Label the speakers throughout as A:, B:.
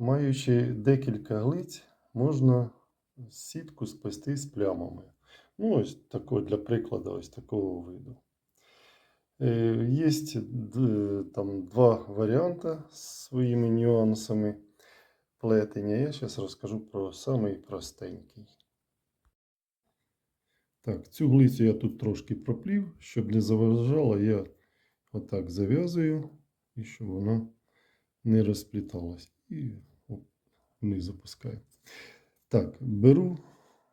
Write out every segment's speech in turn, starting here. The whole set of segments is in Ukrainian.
A: Маючи декілька глиць, можна сітку сплести з плямами. Ну, ось тако, для прикладу, ось такого виду. Є там два варіанти з своїми нюансами плетення. Я зараз розкажу про самий простенький. Так, цю глицю я тут трошки проплів, щоб не заважало, я отак зав'язую, і щоб вона не розпліталась. Вниз опускаю. Так, беру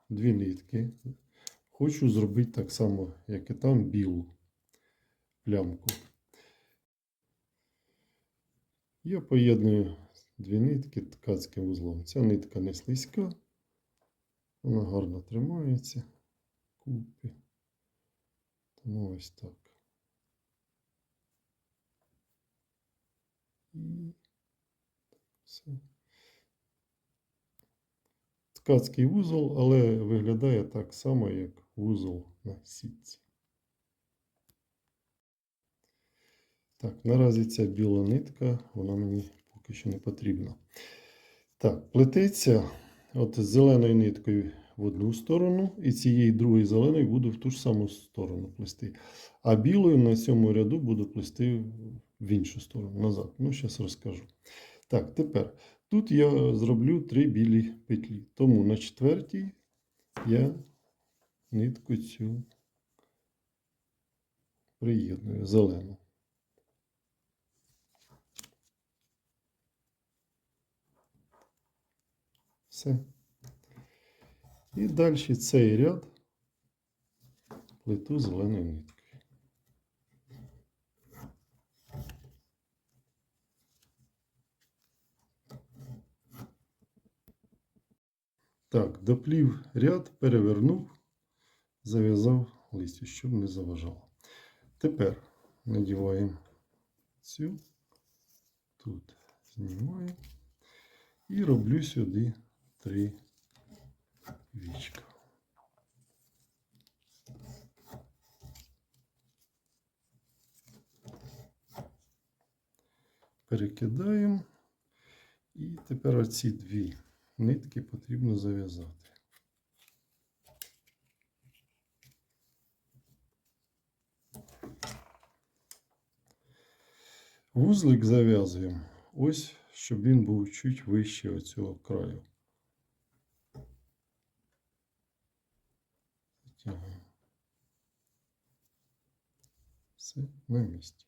A: дві нитки. Хочу зробити так само, як і там, білу плямку. Я поєдную дві нитки ткацьким вузлом. Ця нитка не слизька, вона гарно тримається купі. Тому ось так. І все. Ткацький вузол, але виглядає так само, як вузол на сітці. Так, наразі ця біла нитка, вона мені поки що не потрібна. Так, плететься от зеленою ниткою в одну сторону, і цієї другої зеленої буду в ту ж саму сторону плести. А білою на цьому ряду буду плести в іншу сторону назад. Ну, зараз розкажу. Так, тепер тут я зроблю три білі петлі. Тому на четвертій я нитку цю приєдную зелену. Все. І далі цей ряд плиту зеленою ниткою. Так, доплів ряд, перевернув, зав'язав листю, щоб не заважало. Тепер надіваємо цю, тут знімаю і роблю сюди три вічка. Перекидаємо. І тепер оці дві нитки потрібно зав'язати. Вузлик зав'язуємо ось, щоб він був чуть вище оцього краю. Все на місці.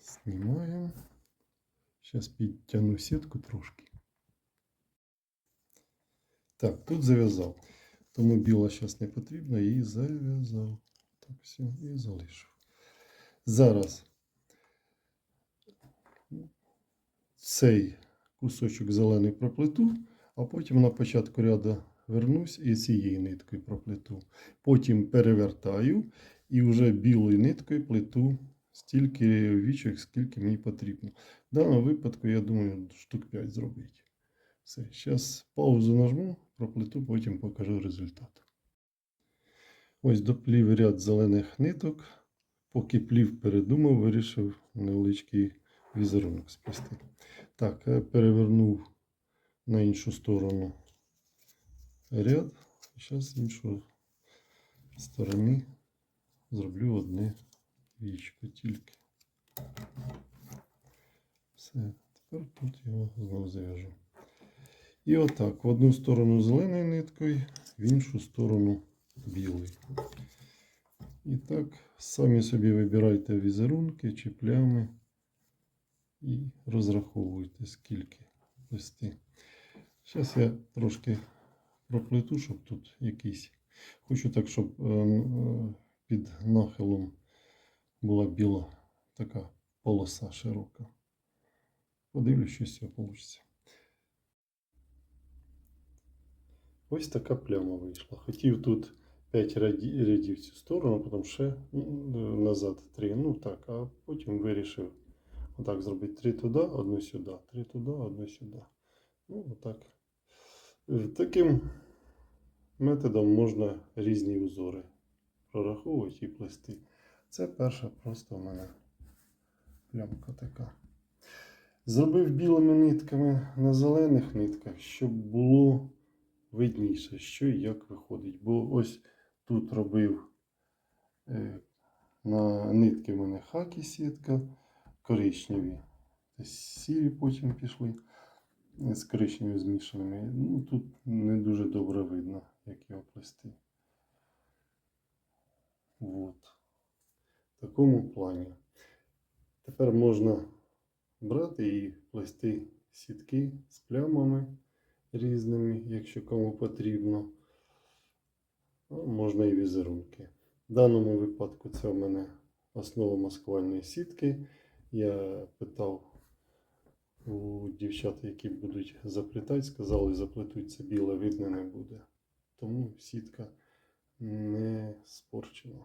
A: Знімаємо. Зараз підтягну сітку трошки. Так, тут зав'язав. Тому біла зараз не потрібно, її зав'язав. Так, все, і залишив. Зараз цей кусочок зелений проплету, а потім на початку ряду вернусь і цією ниткою проплету. Потім перевертаю і вже білою ниткою плету стільки вічок, скільки мені потрібно. В даному випадку, я думаю, штук 5 зробити. Все, зараз паузу нажму, проплету, потім покажу результат. Ось доплів ряд зелених ниток. Поки плів передумав, вирішив невеличкий візерунок сплести. Так, я перевернув на іншу сторону ряд. Зараз з іншої сторони зроблю одне вічко тільки. Все, тепер тут його знову зав'яжу. І отак, в одну сторону зеленою ниткою, в іншу сторону білою. І так, самі собі вибирайте візерунки чи плями і розраховуйте, скільки плести. Зараз я трошки проплету, щоб тут якийсь. Хочу так, щоб е, е, під нахилом була біла така полоса широка. Подивлюсь, що з цього вийде. Ось така пляма вийшла. Хотів тут 5 рядів в цю сторону, потім ще назад 3. Ну так, а потім вирішив отак зробити 3 туди, одну сюди, 3 туди, одну сюди. Ну, отак. Таким методом можна різні узори прораховувати і плести. Це перша просто у мене плямка така. Зробив білими нитками на зелених нитках, щоб було видніше, що і як виходить. Бо ось тут робив е, на нитки в мене хакі сітка, коричневі. Сірі потім пішли е, з коричневі змішаними. Ну, тут не дуже добре видно, як його плести. Вот. В такому плані. Тепер можна брати і плести сітки з плямами різними, якщо кому потрібно. Можна і візерунки. В даному випадку це в мене основа маскувальної сітки. Я питав у дівчат, які будуть заплітати, сказали, заплетуть це біле видно не буде. Тому сітка не спорчена.